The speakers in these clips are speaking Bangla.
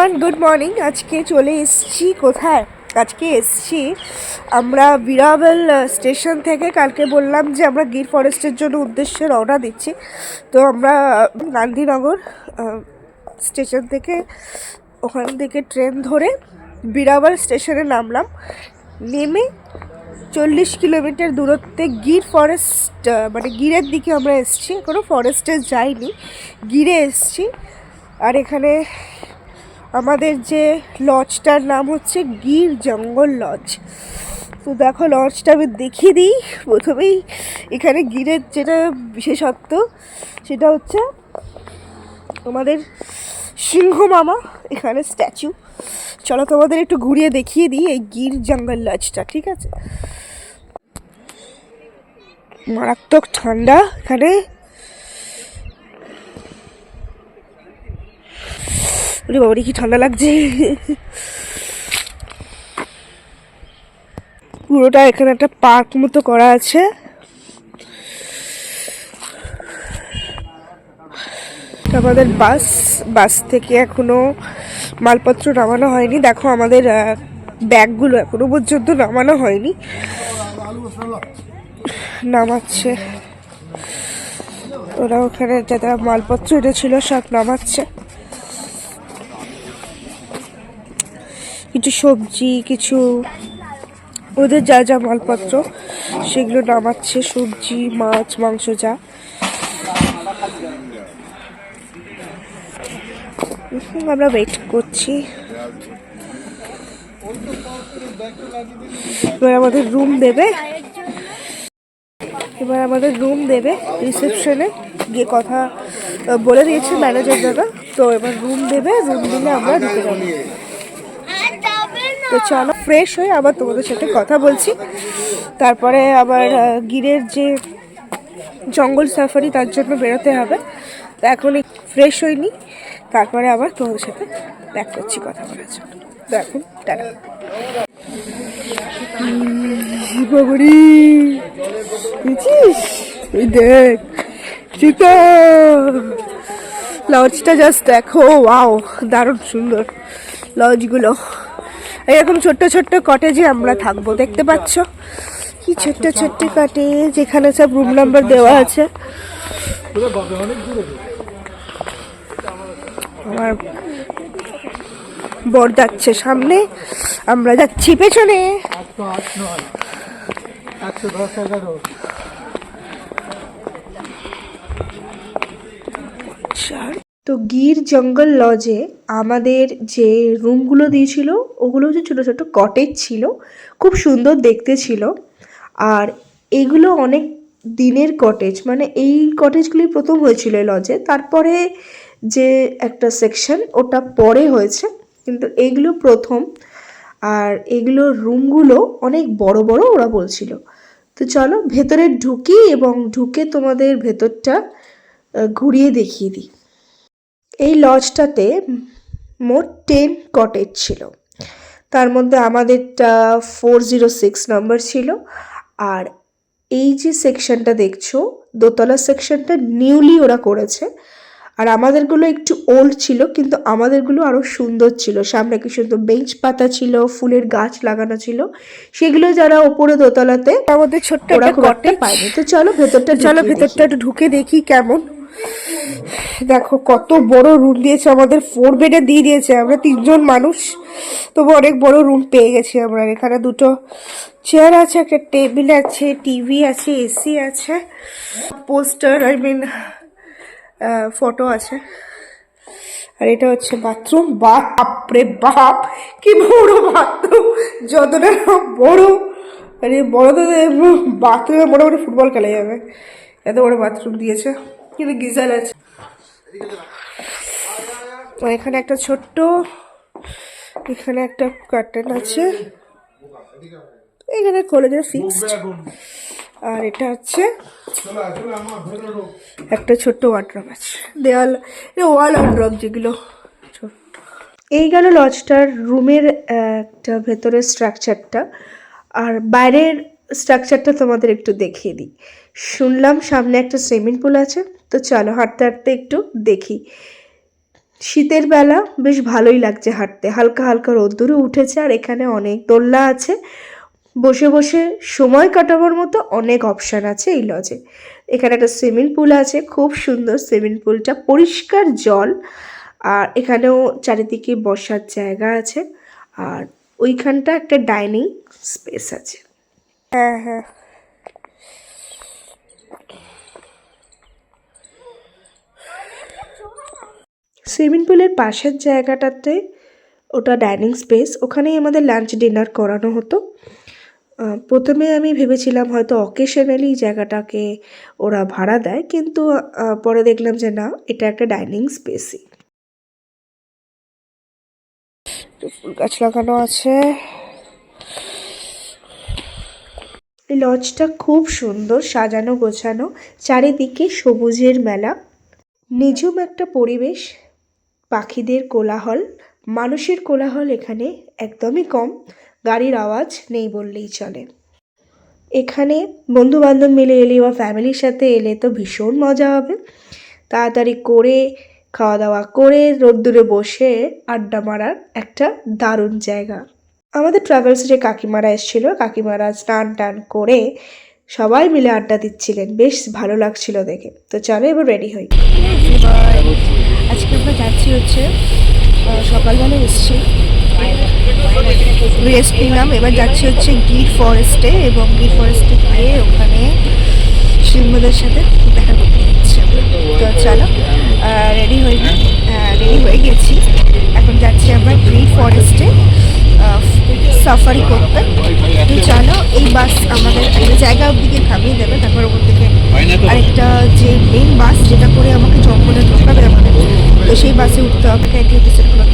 এভরিওয়ান গুড মর্নিং আজকে চলে এসছি কোথায়? আজকে এসছি আমরা বিরাবেল স্টেশন থেকে। কালকে বললাম যে আমরা গির ফরেস্টের জন্য উদ্দেশ্যে রওনা দিচ্ছি। তো আমরা গান্ধীনগর স্টেশন থেকে, ওখান থেকে ট্রেন ধরে বিরাবাল স্টেশনে নামলাম। নেমে চল্লিশ কিলোমিটার দূরত্বে গির ফরেস্ট মানে গিরের দিকে আমরা এসছি। কোনো ফরেস্টে যাইনি। গিরে এসছি। আর এখানে আমাদের যে লজটার নাম হচ্ছে গির জঙ্গল লজ। তো দেখো, লজটা আমি দেখিয়ে দিই। প্রথমেই এখানে গিরের যেটা বিশেষত্ব, সেটা হচ্ছে আমাদের সিংহ মামা, এখানে স্ট্যাচু। চলো তোমাদের একটু ঘুরিয়ে দেখিয়ে দিই এই গির জঙ্গল লজটা, ঠিক আছে? মারাত্মক ঠান্ডা, এখানে ওরে বাবারে কি ঠান্ডা লাগছে। পুরোটা এখানে একটা পার্ক মতো করা আছে। আমাদের বাস বাস থেকে এখনও মালপত্র নামানো হয়নি। দেখো আমাদের ব্যাগগুলো এখনও পর্যন্ত নামানো হয়নি। নামাচ্ছে। ওরা ওখানে যারা মালপত্র এটা ছিল সব নামাচ্ছে। কিছু সবজি, কিছু ওদের যা যা মালপত্র, সেগুলো নামাচ্ছে, সবজি, মাছ, মাংস যা। আমরা ওয়েট করছি। এবার আমাদের রুম দেবে। এবার আমাদের রুম দেবে রিসেপশনে গিয়ে কথা বলে দিয়েছে ম্যানেজার দাদা তো এবার রুম দেবে রুম দিলে আমরা ঢুকে যাব। তো চলো ফ্রেশ হয়ে আবার তোমাদের সাথে কথা বলছি। তারপরে আবার গিরের যে জঙ্গল সাফারি তার জন্য বেরোতে হবে। তো এখন ফ্রেশ হইনি। তারপরে আবার তোমাদের সাথে ব্যাক করছি কথা বলার জন্য। তো এখন টাটা জাস্ট দেখো ওয়াও দারুণ সুন্দর। লজগুলো এরকম ছোট্ট ছোট্ট কটেজে আমরা থাকব, দেখতে পাচ্ছ? কি ছোট্ট ছোট্ট কটেজ যেখানে সব রুম নাম্বার দেওয়া আছে। আমার বর যাচ্ছে সামনে, আমরা যাচ্ছি পেছনে। তো গির জঙ্গল লজে আমাদের যে রুমগুলো দিয়েছিল, ওগুলো হচ্ছে ছোটো ছোটো কটেজ ছিল, খুব সুন্দর দেখতে ছিল। আর এগুলো অনেক দিনের কটেজ মানে এই কটেজগুলি প্রথম হয়েছিল লজে। তারপরে যে একটা সেকশন ওটা পরে হয়েছে, কিন্তু এগুলো প্রথম। আর এগুলোর রুমগুলো অনেক বড় বড় ওরা বলছিল। তো চলো ভেতরে ঢুকি এবং ঢুকে তোমাদের ভেতরটা ঘুরিয়ে দেখিয়ে দিই। এই লজটাতে মোট টেন কটেজ ছিল। তার মধ্যে আমাদেরটা ফোর জিরো সিক্স নাম্বার ছিল। আর এই যে সেকশনটা দেখছ দোতলা সেকশনটা নিউলি ওরা করেছে। আর আমাদেরগুলো একটু ওল্ড ছিল কিন্তু আমাদেরগুলো আরও সুন্দর ছিল। সামনে কি সুন্দর বেঞ্চ পাতা ছিল ফুলের গাছ লাগানো ছিল। সেগুলো যারা ওপরে দোতলাতে আমাদের ছোট্ট ওরা একটা পায়নি। তো চলো ভেতরটা চলো ভেতরটা একটু ঢুকে দেখি কেমন দেখো, কত বড় রুম দিয়েছে আমাদের ফোর বেডে দিয়ে দিয়েছে, আমরা তিনজন মানুষ, তবু অনেক বড় রুম পেয়ে গেছি আমরা। এখানে দুটো চেয়ার আছে, একটা টেবিল আছে টিভি আছে এসি আছে পোস্টার আই মিন ফটো আছে। আর এটা হচ্ছে বাথরুম বাপরে বাপ, কি বড় বাথরুম যতটা বড়। আরে বড় তো, বাথরুমে মোটামুটি ফুটবল খেলা যাবে। এত বড় বাথরুম দিয়েছে। কিন্তু গিজার আছে। এখানে একটা ছোট্ট, এখানে একটা কার্টেন আছে। এখানে কলেজের ফিক্সড আর এটা হচ্ছে একটা ছোট্ট ওয়ার্ড্রপ আছে। দেওয়াল ওয়াল ওয়ার্ড্রপ যেগুলো এই গেল লজটার রুমের একটা ভেতরের স্ট্রাকচারটা আর বাইরের স্ট্রাকচারটা তোমাদের একটু দেখিয়ে দিই। শুনলাম সামনে একটা সুইমিং পুল আছে, তো চলো হাঁটতে হাঁটতে একটু দেখি। শীতের বেলা বেশ ভালোই লাগছে হাঁটতে, হালকা হালকা রোদ্দুরও উঠেছে আর এখানে অনেক দোলনা আছে। বসে বসে সময় কাটাবার মতো অনেক অপশান আছে এই লজে এখানে একটা সুইমিং পুল আছে, খুব সুন্দর সুইমিং পুলটা, পরিষ্কার জল আর এখানেও চারিদিকে বসার জায়গা আছে। আর ওইখানটা একটা ডাইনিং স্পেস আছে। হ্যাঁ হ্যাঁ। সুইমিং পুলের পাশের জায়গাটাতে ওটা ডাইনিং স্পেস। ওখানেই আমাদের লাঞ্চ, ডিনার করানো হতো। প্রথমে আমি ভেবেছিলাম হয়তো অকেশনালি জায়গাটাকে ওরা ভাড়া দেয়, কিন্তু পরে দেখলাম যে না, এটা একটা ডাইনিং স্পেসই। ফুল গাছ লাগানো আছে। এই লজটা খুব সুন্দর, সাজানো গোছানো, চারিদিকে সবুজের মেলা। নিঝুম একটা পরিবেশ। পাখিদের কোলাহল, মানুষের কোলাহল এখানে একদমই কম। গাড়ির আওয়াজ নেই বললেই চলে। এখানে বন্ধু বান্ধব মিলে এলে বা ফ্যামিলির সাথে এলে তো ভীষণ মজা হবে। তাড়াতাড়ি করে খাওয়া দাওয়া করে, রোদ্দুরে বসে আড্ডা মারার একটা দারুণ জায়গা। আমাদের ট্রাভেলসে কাকিমারা এসেছিল, কাকিমারা স্নান টান করে সবাই মিলে আড্ডা দিচ্ছিলেন। বেশ ভালো লাগছিল দেখে। তো চলো এবার রেডি হই। হচ্ছে? সকালবেলা এসছি। রেস্ট নিলাম এবার যাচ্ছি হচ্ছে গির ফরেস্টে এবং গির ফরেস্টে গিয়ে ওখানে সিংহদের সাথে দেখা করতে যাচ্ছি তো চলো রেডি হয়ে রেডি হয়ে গেছি। এখন যাচ্ছি আমরা গির ফরেস্টে সাফারি করতে। তো চলো, এই বাস আমাদের একটা জায়গা অবদিকে থামিয়ে দেবে, তারপর ওপর থেকে আরেকটা যে মেন বাস যেটা করে আমাকে জঙ্গলে ঢোকাবে আমাদের। তো সেই বাসে উঠতে হবে গুলো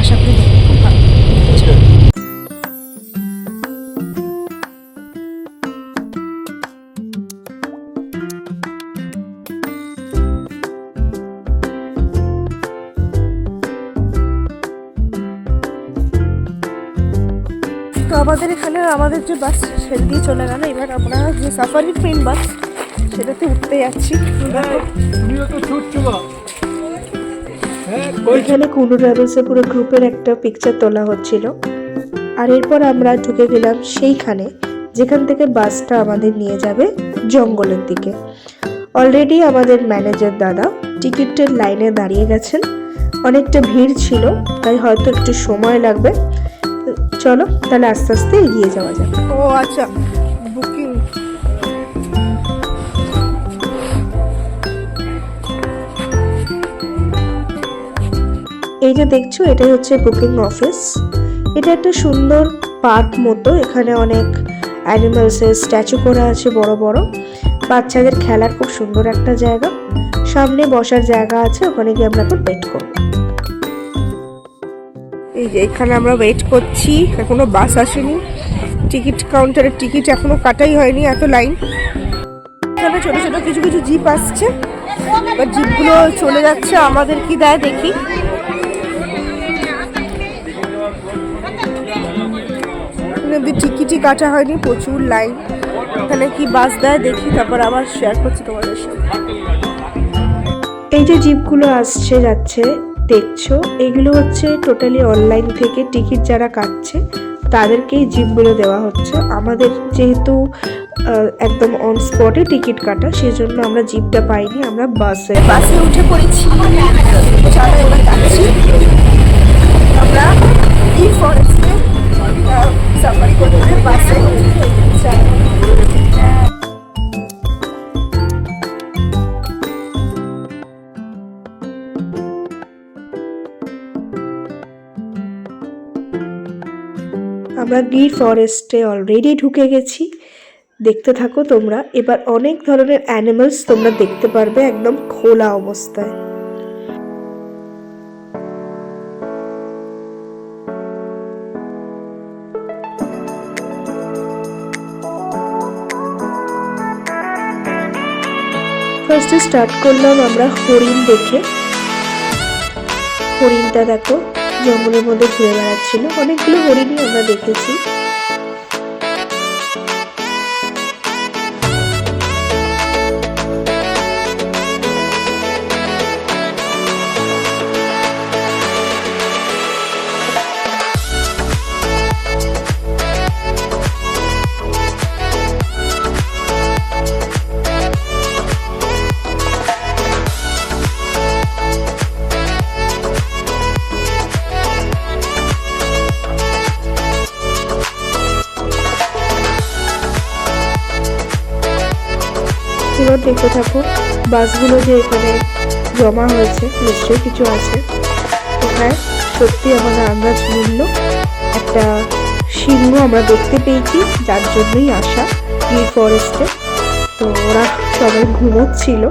আশা করি খুব ভালো। আমাদের এখানে আমাদের যে বাস সেটা দিয়ে চলে গেল। এবার আমরা যে সাফারি ট্রেন বাস সেটাতে উঠতে যাচ্ছি। ওইখানে কুন্ডু ট্রাভেলসের পুরো গ্রুপের একটা পিকচার তোলা হচ্ছিল। আর এরপর আমরা ঢুকে গেলাম সেইখানে, যেখান থেকে বাসটা আমাদের নিয়ে যাবে জঙ্গলের দিকে। অলরেডি আমাদের ম্যানেজার দাদা টিকিটের লাইনে দাঁড়িয়ে গেছেন। অনেকটা ভিড় ছিল, তাই হয়তো একটু সময় লাগবে। চলো তাহলে আস্তে আস্তে এগিয়ে যাওয়া যাবে ও আচ্ছা বুকিং এই যে দেখছ এটাই হচ্ছে বুকিং অফিস এটা একটা সুন্দর পার্ক মতো এখানে অনেক অ্যানিমালসের স্ট্যাচু করা আছে বড় বড়। বাচ্চাদের খেলার খুব সুন্দর একটা জায়গা। সামনে বসার জায়গা আছে ওখানে গিয়ে আমরা এখন ওয়েট করব। এই যে এখানে আমরা ওয়েট করছি। এখনও বাস আসেনি। টিকিট কাউন্টারের টিকিট এখনও কাটাই হয়নি, এত লাইন এখানে ছোট ছোট কিছু কিছু জিপ আসছে। এবার জিপগুলো চলে যাচ্ছে, আমাদের কি দেয় দেখি। টিকিটই কাটা হয়নি, প্রচুর লাইন এখানে কি বাস দেয় দেখি, তারপর আবার শেয়ার করছি তোমাদের সাথে। এই যে জিপগুলো আসছে, যাচ্ছে দেখছ, এগুলো হচ্ছে টোটালি অনলাইন থেকে টিকিট যারা কাটছে, তাদেরকেই জিমগুলো দেওয়া হচ্ছে। আমাদের যেহেতু একদম অন স্পটে টিকিট কাটা, সেজন্য আমরা জিপটা পাইনি, আমরা বাসে বাসে উঠে পড়েছি। আমরা আমরা গির ফরেস্টে অলরেডি ঢুকে গেছি। দেখতে থাকো তোমরা। এবার অনেক ধরনের অ্যানিমালস তোমরা দেখতে পারবে একদম খোলা অবস্থায়। ফার্স্টে স্টার্ট করলাম আমরা হরিণ দেখে। হরিণটা দেখো। জঙ্গলের মধ্যে ঘুরে বেড়াচ্ছিল। অনেকগুলো হরিণই আমরা দেখেছি। এবার দেখতে থাকো বাসগুলো যে এখানে জমা হয়েছে, নিশ্চয়ই কিছু আছে। হ্যাঁ সত্যি আমাদের আন্দাজ মূল্য, একটা সিংহ আমরা দেখতে পেয়েছি, যার জন্যই আসা এই ফরেস্টে তো ওরা সবাই ঘুমোচ্ছিল।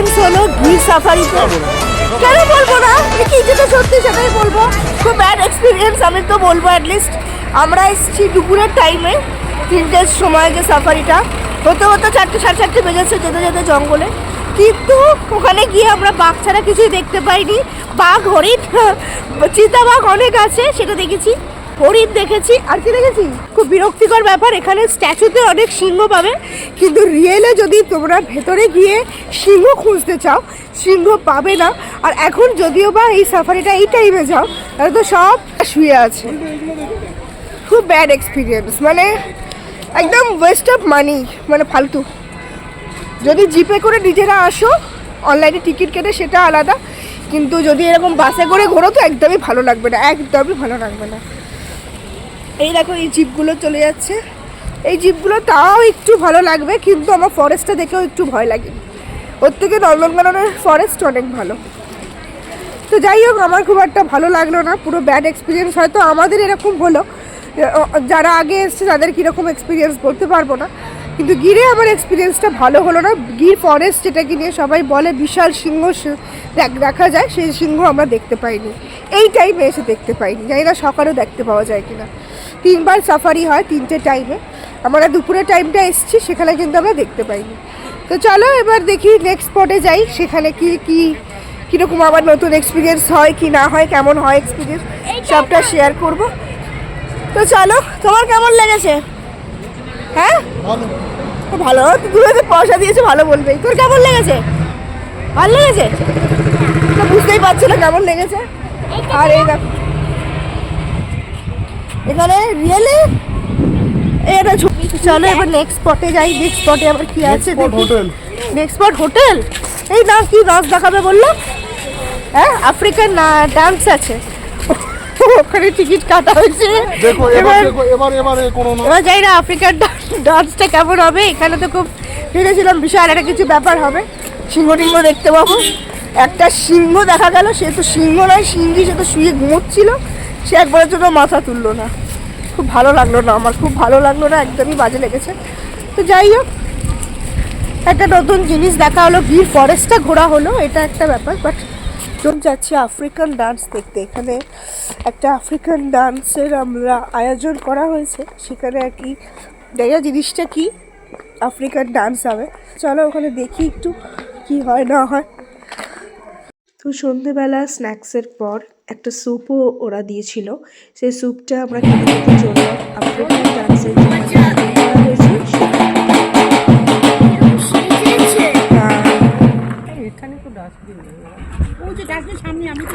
এক্সপিরিয়েন্স হলো গির সাফারিতে কেন বলব না? কি যেটা সত্যি সেটাই বলব। খুব ব্যাড এক্সপিরিয়েন্স আমি তো বলব অ্যাটলিস্ট আমরা এসেছি দুপুরের টাইমে তিনটের সময় যে সাফারিটা হতে হতে চারটে, সাড়ে চারটে বেজেছে যেতে যেতে জঙ্গলে। কিন্তু ওখানে গিয়ে আমরা বাঘ ছাড়া কিছুই দেখতে পাইনি। বাঘ হরিণ, চিতাবাঘ অনেক আছে, সেটা দেখেছি। হরিণ দেখেছি। আর কি দেখেছি? খুব বিরক্তিকর ব্যাপার, এখানে স্ট্যাচুতে অনেক সিংহ পাবে। কিন্তু রিয়েলে যদি তোমরা ভেতরে গিয়ে সিংহ খুঁজতে চাও, সিংহ পাবে না। আর এখন যদিও বা এই সাফারিটা এই টাইমে যাও, তাহলে তো সব শুয়ে আছে। খুব ব্যাড এক্সপিরিয়েন্স মানে একদম ওয়েস্ট অফ মানি মানে ফালতু। যদি জিপে করে নিজেরা আসো অনলাইনে টিকিট কেটে সেটা আলাদা। কিন্তু যদি এরকম বাসে করে ঘোরো, তো একদমই ভালো লাগবে না, একদমই ভালো লাগবে না। এই দেখো, এই জিপগুলো চলে যাচ্ছে। এই জিপগুলো তাও একটু ভালো লাগবে, কিন্তু আমার ফরেস্টটা দেখেও একটু ভয় লাগে। ওর থেকে নন্দনকাননের ফরেস্ট অনেক ভালো। তো যাই হোক, আমার খুব একটা ভালো লাগল না, পুরো ব্যাড এক্সপিরিয়েন্স হয়তো আমাদের এরকম হলো যারা আগে এসছে, তাদের কীরকম এক্সপিরিয়েন্স বলতে পারব না। কিন্তু গিরে আমার এক্সপিরিয়েন্সটা ভালো হলো না। গির ফরেস্ট যেটাকে নিয়ে সবাই বলে, বিশাল সিংহ দেখা যায়, সেই সিংহ আমরা দেখতে পাইনি। এই টাইমে এসে দেখতে পাইনি। জানি না সকালেও দেখতে পাওয়া যায় কিনা। তিনবার সাফারি হয় তিনটে টাইমে আমরা দুপুরের টাইমটা এসছি সেখানে কিন্তু আমরা দেখতে পাইনি। তো চলো এবার দেখি নেক্সট স্পটে যাই সেখানে কি কি কীরকম আবার নতুন এক্সপিরিয়েন্স হয় কি না হয় কেমন হয় এক্সপিরিয়েন্স সবটা শেয়ার করব। তো চলো তোমার কেমন লেগেছে? হ্যাঁ? ভালো। তো ভালো তো তুমি তো পয়সা দিয়েছ ভালো বলবেই তোর কেমন লেগেছে? ভালো লেগেছে? তো বুঝতেই পারছি না কেমন লেগেছে? আর এই দেখো। এখানে রিয়েলি এটা ছবি চলো এবার নেক্সট স্পটে যাই। নেক্সট স্পটে আবার কি আছে hotel. নেক্সট স্পট হোটেল এই না কি নাচ দেখাবে বলল? হ্যাঁ আফ্রিকান ডান্স আছে। ওখানে টিকিট কাটা হয়েছে। দেখো এবার এবার দেখো এবার এবারে কোনো না। এবার যাই না আফ্রিকার ডান্সটা কেমন হবে? এখানে তো খুব ভেবেছিলাম বিশাল একটা কিছু ব্যাপার হবে। সিংহ টিংহ দেখতে পাবো। একটা সিংহ দেখা গেল সে তো সিংহ নয় সিংহি সে তো শুয়ে ঘুমোচ্ছিল। সে একবারের জন্য মাথা তুললো না। খুব ভালো লাগল না আমার, খুব ভালো লাগল না, একদমই বাজে লেগেছে। তো যাই হোক, একটা নতুন জিনিস দেখা হলো গির ফরেস্টটা ঘোরা হলো, এটা একটা ব্যাপার বাট যখন যাচ্ছি আফ্রিকান ডান্স দেখতে। এখানে একটা আফ্রিকান ডান্সের আমরা আয়োজন করা হয়েছে, সেখানে আর কি, দেখা জিনিসটা কি আফ্রিকান ডান্স হবে। চলো ওখানে দেখি একটু কি হয়, না হয়। তো সন্ধেবেলা স্ন্যাক্সের পর একটা স্যুপও ওরা দিয়েছিল। সেই স্যুপটা আমরা খেতে খেতে জন্য এখানে ডাস্টবিন ডাস্টবিন সামনে, আমি তো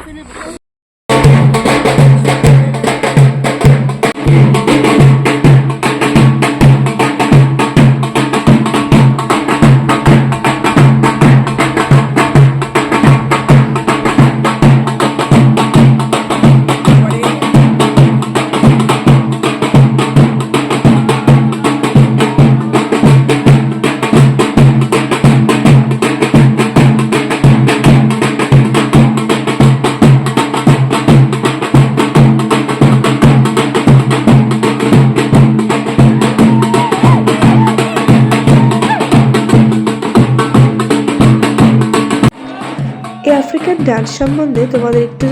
ডান্স সম্বন্ধে তোমাদের একটু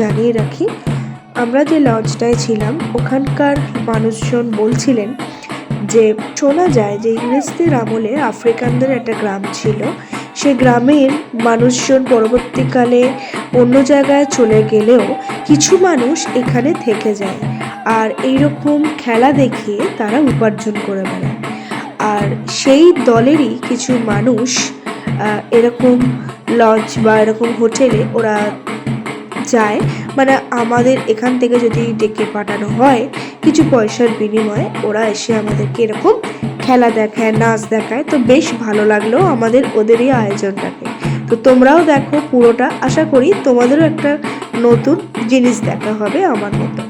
জানিয়ে রাখি। আমরা যে লঞ্চটায় ছিলাম, ওখানকার মানুষজন বলছিলেন যে, শোনা যায় যে ইংরেজদের আমলে আফ্রিকানদের একটা গ্রাম ছিল। সে গ্রামের মানুষজন পরবর্তীকালে অন্য জায়গায় চলে গেলেও কিছু মানুষ এখানে থেকে যায় আর এইরকম খেলা দেখিয়ে তারা উপার্জন করে বেড়ায়। আর সেই দলেরই কিছু মানুষ এরকম লজ বা এরকম হোটেলে ওরা যায়। মানে আমাদের এখান থেকে যদি ডেকে পাঠানো হয়, কিছু পয়সার বিনিময়ে ওরা এসে আমাদেরকে এরকম খেলা দেখায়, নাচ দেখায়। তো বেশ ভালো লাগল আমাদের ওদেরই আয়োজনটাকে। তো তোমরাও দেখো পুরোটা। আশা করি তোমাদেরও একটা নতুন জিনিস দেখা হবে আমার মতো।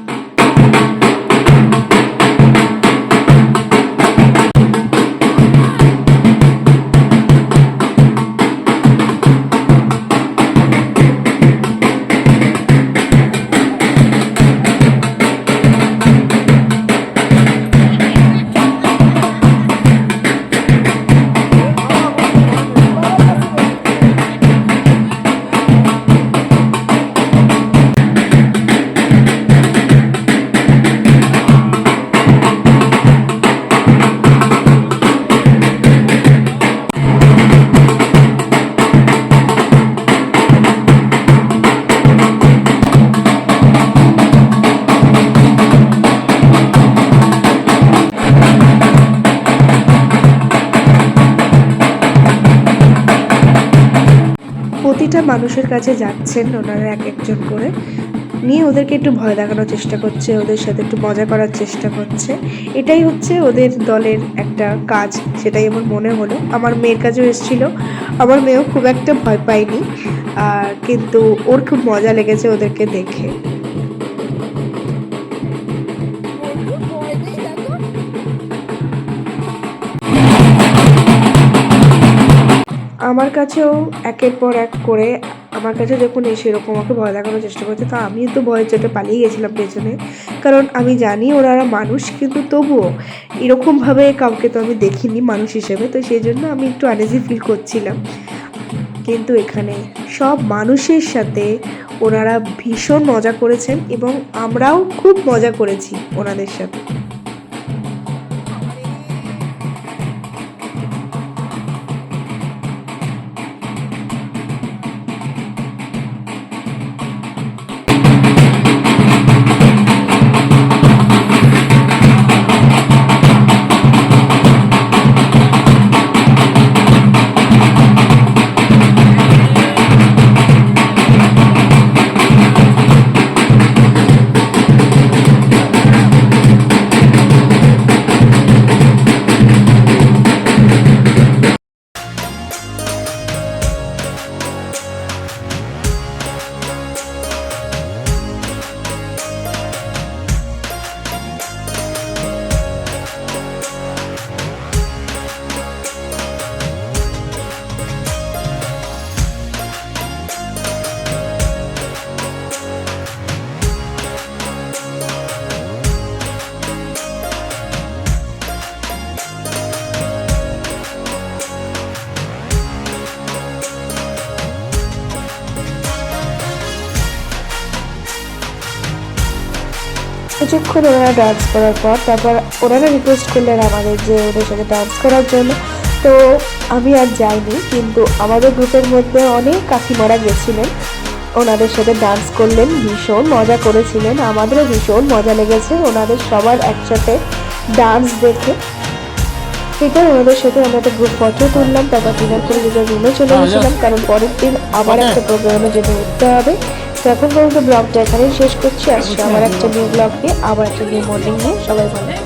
মানুষের কাছে যাচ্ছেন ওনারা এক একজন করে। নিয়ে ওদেরকে একটু ভয় দেখানোর চেষ্টা করছে, ওদের সাথে একটু মজা করার চেষ্টা করছে। এটাই হচ্ছে ওদের দলের একটা কাজ, সেটাই আমার মনে হলো। আমার মেয়ের কাছেও এসেছিল, আমার মেয়েও খুব একটা ভয় পায়নি কিন্তু ওর খুব মজা লেগেছে ওদেরকে দেখে। আমার কাছেও একের পর এক করে আমার কাছে যখন এসে এরকম আমাকে ভয় দেখানোর চেষ্টা করছে। তো আমি তো ভয় চোটে পালিয়ে গেছিলাম পেছনে। কারণ আমি জানি ওরা মানুষ, কিন্তু তবুও এরকমভাবে কাউকে তো আমি দেখিনি মানুষ হিসেবে। তো সেই জন্য আমি একটু আনেজি ফিল করছিলাম। কিন্তু এখানে সব মানুষের সাথে ওনারা ভীষণ মজা করেছেন এবং আমরাও খুব মজা করেছি ওনাদের সাথে। কিছুক্ষণ ওনারা ডান্স করার পর তারপর ওনারা রিকোয়েস্ট করলেন আমাদের যে ওদের সাথে ডান্স করার জন্য। তো আমি আর যাইনি কিন্তু আমাদের গ্রুপের মধ্যে অনেক কাকিমারা গেছিলেন। ওনাদের সাথে ডান্স করলেন ভীষণ মজা করেছিলেন। আমাদেরও ভীষণ মজা লেগেছে ওনাদের সবার একসাথে ডান্স দেখে। এরপর ওনাদের সাথে আমরা একটা গ্রুপ ফটো তুললাম তারপর ডিনার করে নিজের রুমে চলে গেছিলাম কারণ পরের দিন আবার একটা প্রোগ্রামে যেতে উঠতে হবে। তো এখন পর্যন্ত ব্লগটা এখানেই শেষ করছি। আসছি আবার একটা নিউ ব্লগ নিয়ে আবার একটা নিউ মর্নিং নিয়ে। সবাই ভালো